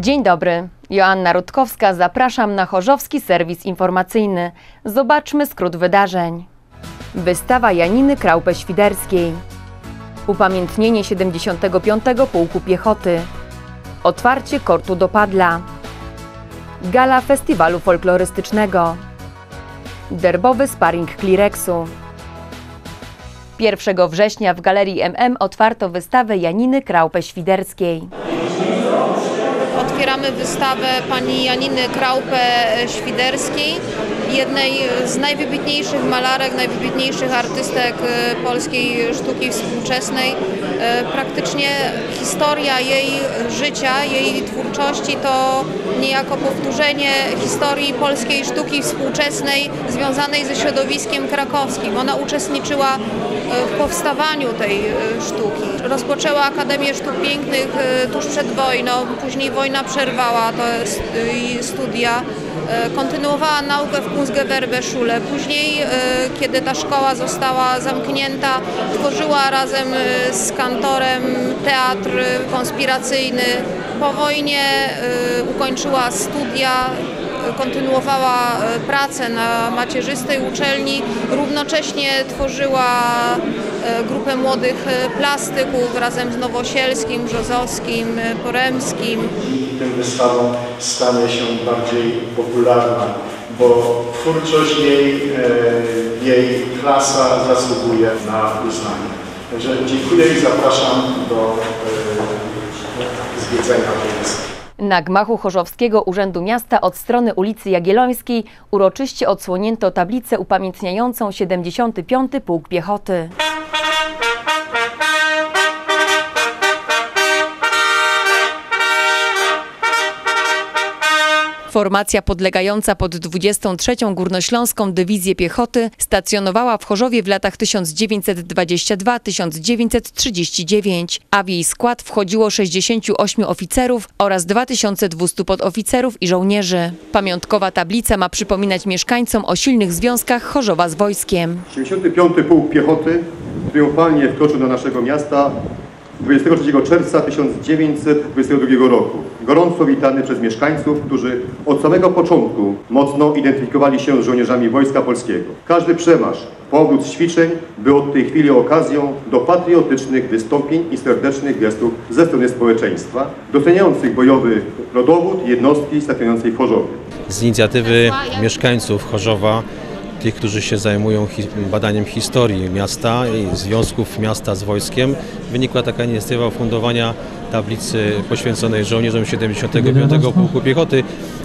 Dzień dobry. Joanna Rutkowska, zapraszam na Chorzowski Serwis Informacyjny. Zobaczmy skrót wydarzeń. Wystawa Janiny Kraupę-Świderskiej. Upamiętnienie 75. Pułku Piechoty. Otwarcie kortu do Padla. Gala Festiwalu Folklorystycznego. Derbowy sparring Klirexu. 1 września w Galerii MM otwarto wystawę Janiny Kraupę-Świderskiej. Wystawę pani Janiny Kraupę-Świderskiej, jednej z najwybitniejszych malarek, najwybitniejszych artystek e, polskiej sztuki współczesnej. E, Praktycznie historia jej życia, jej twórczości to niejako powtórzenie historii polskiej sztuki współczesnej związanej ze środowiskiem krakowskim. Ona uczestniczyła e, w powstawaniu tej sztuki. Rozpoczęła Akademię Sztuk Pięknych tuż przed wojną, później wojna przerwała te studia. E, Kontynuowała naukę w Kunstgewerbeschule. Później, e, kiedy ta szkoła została zamknięta, tworzyła razem e, z kantorem teatr konspiracyjny. Po wojnie ukończyła studia, kontynuowała pracę na macierzystej uczelni, równocześnie tworzyła grupę młodych plastyków razem z Nowosielskim, Brzozowskim, Poremskim. Tym wystawą stanie się bardziej popularna, bo twórczość jej, e, jej klasa zasługuje na uznanie. Także dziękuję i zapraszam do e, zwiedzenia tej wystawy. Na gmachu Chorzowskiego Urzędu Miasta od strony ulicy Jagiellońskiej uroczyście odsłonięto tablicę upamiętniającą 75. Pułk Piechoty. Formacja podlegająca pod 23. Górnośląską Dywizję Piechoty stacjonowała w Chorzowie w latach 1922-1939, a w jej skład wchodziło 68 oficerów oraz 2200 podoficerów i żołnierzy. Pamiątkowa tablica ma przypominać mieszkańcom o silnych związkach Chorzowa z wojskiem. 75. Pułk Piechoty triumfalnie wkroczył do naszego miasta 23 czerwca 1922 roku. Gorąco witany przez mieszkańców, którzy od samego początku mocno identyfikowali się z żołnierzami Wojska Polskiego. Każdy przemarsz, powrót ćwiczeń był od tej chwili okazją do patriotycznych wystąpień i serdecznych gestów ze strony społeczeństwa, doceniających bojowy rodowód jednostki stacjonującej w Chorzowie. z inicjatywy mieszkańców Chorzowa, tych, którzy się zajmują hi- badaniem historii miasta i związków miasta z wojskiem, wynikła taka inicjatywa fundowania tablicy poświęconej żołnierzom 75. Pułku Piechoty,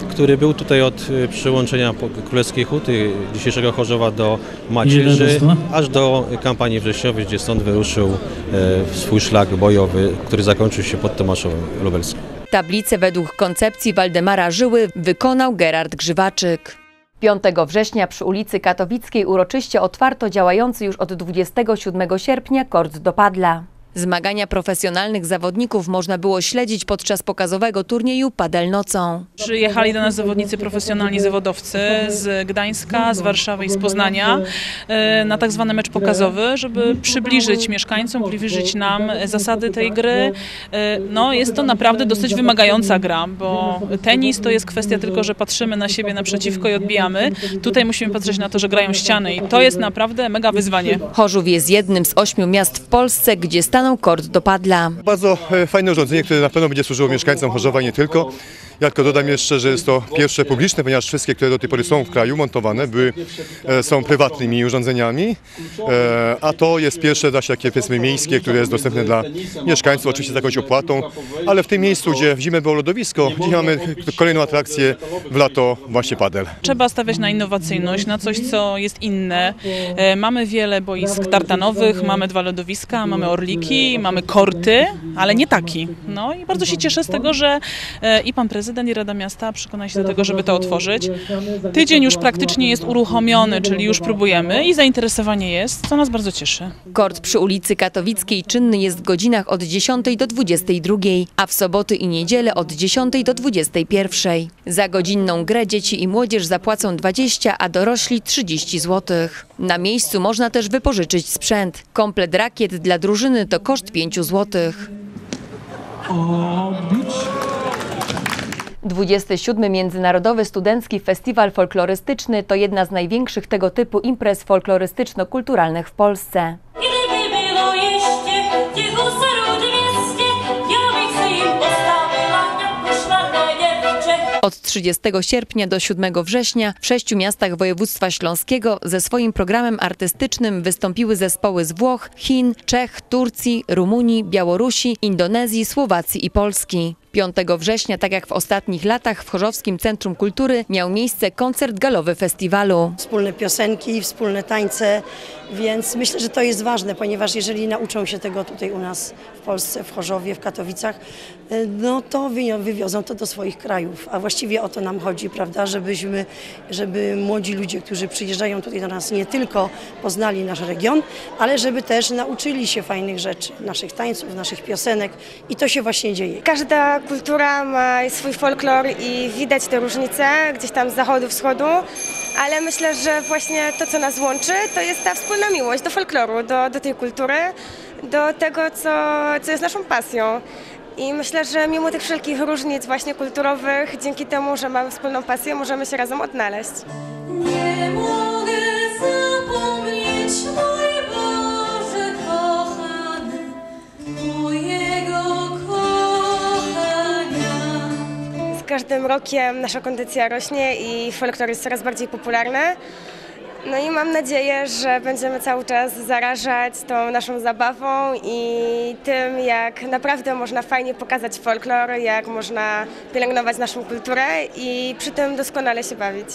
który był tutaj od y, przyłączenia Królewskiej Huty dzisiejszego Chorzowa do Macierzy, aż do kampanii wrześniowej, gdzie stąd wyruszył e, swój szlak bojowy, który zakończył się pod Tomaszowem Lubelskim. Tablicę według koncepcji Waldemara Żyły wykonał Gerard Grzywaczyk. 5 września przy ulicy Katowickiej uroczyście otwarto działający już od 27 sierpnia kort do padla. Zmagania profesjonalnych zawodników można było śledzić podczas pokazowego turnieju Padel nocą. Przyjechali do nas zawodnicy profesjonalni zawodowcy z Gdańska, z Warszawy i z Poznania e, na tak zwany mecz pokazowy, żeby przybliżyć mieszkańcom, przybliżyć nam zasady tej gry. E, No, jest to naprawdę dosyć wymagająca gra, bo tenis to jest kwestia tylko, że patrzymy na siebie naprzeciwko i odbijamy. Tutaj musimy patrzeć na to, że grają ściany i to jest naprawdę mega wyzwanie. Chorzów jest jednym z ośmiu miast w Polsce, gdzie stanął kort do padla. Bardzo e, fajne urządzenie, które na pewno będzie służyło mieszkańcom Chorzowa i nie tylko. Ja tylko dodam jeszcze, że jest to pierwsze publiczne, ponieważ wszystkie, które do tej pory są w kraju montowane, były, e, są prywatnymi urządzeniami, e, a to jest pierwsze właśnie takie powiedzmy miejskie, które jest dostępne dla mieszkańców, oczywiście z jakąś opłatą, ale w tym miejscu, gdzie w zimę było lodowisko, dzisiaj mamy kolejną atrakcję w lato właśnie padel. Trzeba stawiać na innowacyjność, na coś, co jest inne. Mamy wiele boisk tartanowych, mamy dwa lodowiska, mamy orliki, mamy korty, ale nie taki. No i bardzo się cieszę z tego, że e, i pan prezydent, i Rada Miasta przekonali się do tego, żeby to otworzyć. Tydzień już praktycznie jest uruchomiony, czyli już próbujemy i zainteresowanie jest, co nas bardzo cieszy. Kort przy ulicy Katowickiej czynny jest w godzinach od 10 do 22, a w soboty i niedzielę od 10 do 21. Za godzinną grę dzieci i młodzież zapłacą 20, a dorośli 30 zł. Na miejscu można też wypożyczyć sprzęt. Komplet rakiet dla drużyny to koszt 5 zł. Odbić. 27. Międzynarodowy Studencki Festiwal Folklorystyczny to jedna z największych tego typu imprez folklorystyczno-kulturalnych w Polsce. Od 30 sierpnia do 7 września w sześciu miastach województwa śląskiego ze swoim programem artystycznym wystąpiły zespoły z Włoch, Chin, Czech, Turcji, Rumunii, Białorusi, Indonezji, Słowacji i Polski. 5 września, tak jak w ostatnich latach, w Chorzowskim Centrum Kultury miał miejsce koncert galowy festiwalu. wspólne piosenki, wspólne tańce, więc myślę, że to jest ważne, ponieważ jeżeli nauczą się tego tutaj u nas w Polsce, w Chorzowie, w Katowicach, no to wy- wywiozą to do swoich krajów, a właściwie o to nam chodzi, prawda, żebyśmy, żeby młodzi ludzie, którzy przyjeżdżają tutaj do nas nie tylko poznali nasz region, ale żeby też nauczyli się fajnych rzeczy, naszych tańców, naszych piosenek i to się właśnie dzieje. Każda kultura ma swój folklor i widać te różnice gdzieś tam z zachodu, wschodu, ale myślę, że właśnie to, co nas łączy, to jest ta wspólna miłość do folkloru, do, do tej kultury, do tego, co, co jest naszą pasją. I myślę, że mimo tych wszelkich różnic właśnie kulturowych, dzięki temu, że mamy wspólną pasję, możemy się razem odnaleźć. Nie każdym rokiem nasza kondycja rośnie i folklor jest coraz bardziej popularny. No i mam nadzieję, że będziemy cały czas zarażać tą naszą zabawą i tym, jak naprawdę można fajnie pokazać folklor, jak można pielęgnować naszą kulturę i przy tym doskonale się bawić.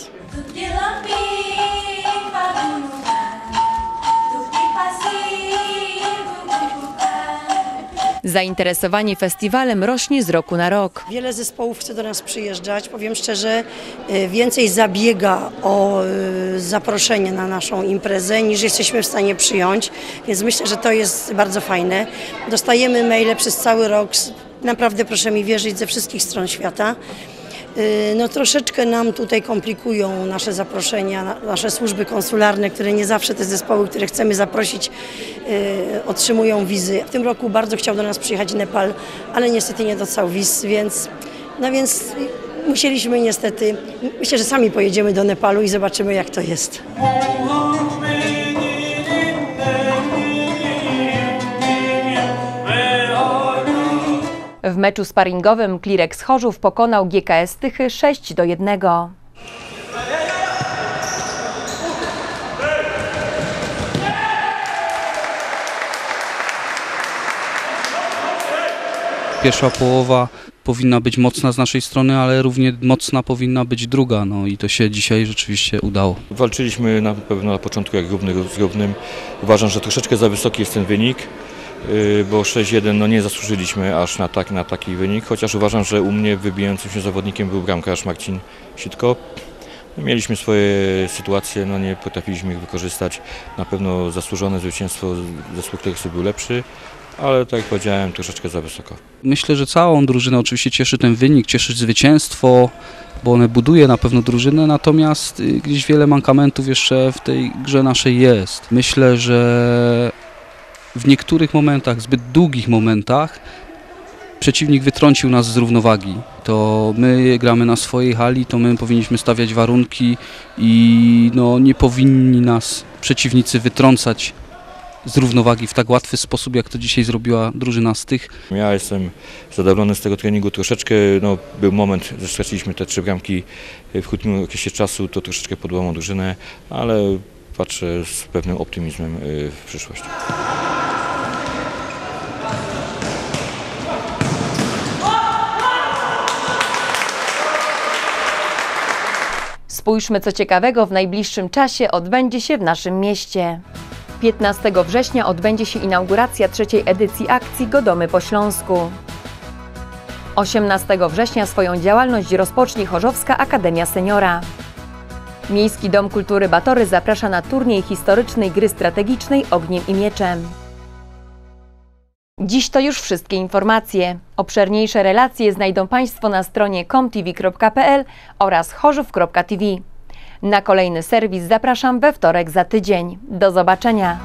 Zainteresowanie festiwalem rośnie z roku na rok. Wiele zespołów chce do nas przyjeżdżać. Powiem szczerze, y, więcej zabiega o y, zaproszenie na naszą imprezę niż jesteśmy w stanie przyjąć, więc myślę, że to jest bardzo fajne. Dostajemy maile przez cały rok, naprawdę proszę mi wierzyć, ze wszystkich stron świata. Y, No troszeczkę nam tutaj komplikują nasze zaproszenia, na- nasze służby konsularne, które nie zawsze te zespoły, które chcemy zaprosić, y, otrzymują wizy. W tym roku bardzo chciał do nas przyjechać Nepal, ale niestety nie dostał wiz, więc, no więc musieliśmy niestety, myślę, że sami pojedziemy do Nepalu i zobaczymy jak to jest. W meczu sparingowym Klirek z Chorzów pokonał GKS Tychy 6 do 1. Pierwsza połowa powinna być mocna z naszej strony, ale równie mocna powinna być druga. No i to się dzisiaj rzeczywiście udało. Walczyliśmy na pewno na początku jak równy z równym. Uważam, że troszeczkę za wysoki jest ten wynik, bo 6-1 no nie zasłużyliśmy aż na, tak, na taki wynik, chociaż uważam, że u mnie wybijającym się zawodnikiem był bramkarz Marcin Sitko. No, Mieliśmy swoje sytuacje, no nie potrafiliśmy ich wykorzystać. Na pewno zasłużone zwycięstwo, zespół, który był lepszy, ale tak jak powiedziałem, troszeczkę za wysoko. Myślę, że całą drużynę oczywiście cieszy ten wynik, cieszy zwycięstwo, bo one buduje na pewno drużynę, natomiast y, gdzieś wiele mankamentów jeszcze w tej grze naszej jest. Myślę, że w niektórych momentach, zbyt długich momentach, przeciwnik wytrącił nas z równowagi. To my gramy na swojej hali, to my powinniśmy stawiać warunki i no, nie powinni nas przeciwnicy wytrącać z równowagi w tak łatwy sposób, jak to dzisiaj zrobiła drużyna z tych. Ja jestem zadowolony z tego treningu. Troszeczkę no, był moment, że straciliśmy te trzy bramki w krótkim okresie czasu, to troszeczkę podłamał drużynę, ale patrzę z pewnym optymizmem y, w przyszłość. Spójrzmy, co ciekawego w najbliższym czasie odbędzie się w naszym mieście. 15 września odbędzie się inauguracja trzeciej edycji akcji Godomy po Śląsku. 18 września swoją działalność rozpocznie Chorzowska Akademia Seniora. Miejski Dom Kultury Batory zaprasza na turniej historycznej gry strategicznej Ogniem i Mieczem. Dziś to już wszystkie informacje. Obszerniejsze relacje znajdą Państwo na stronie comtv.pl oraz chorzów.tv. Na kolejny serwis zapraszam we wtorek za tydzień. Do zobaczenia.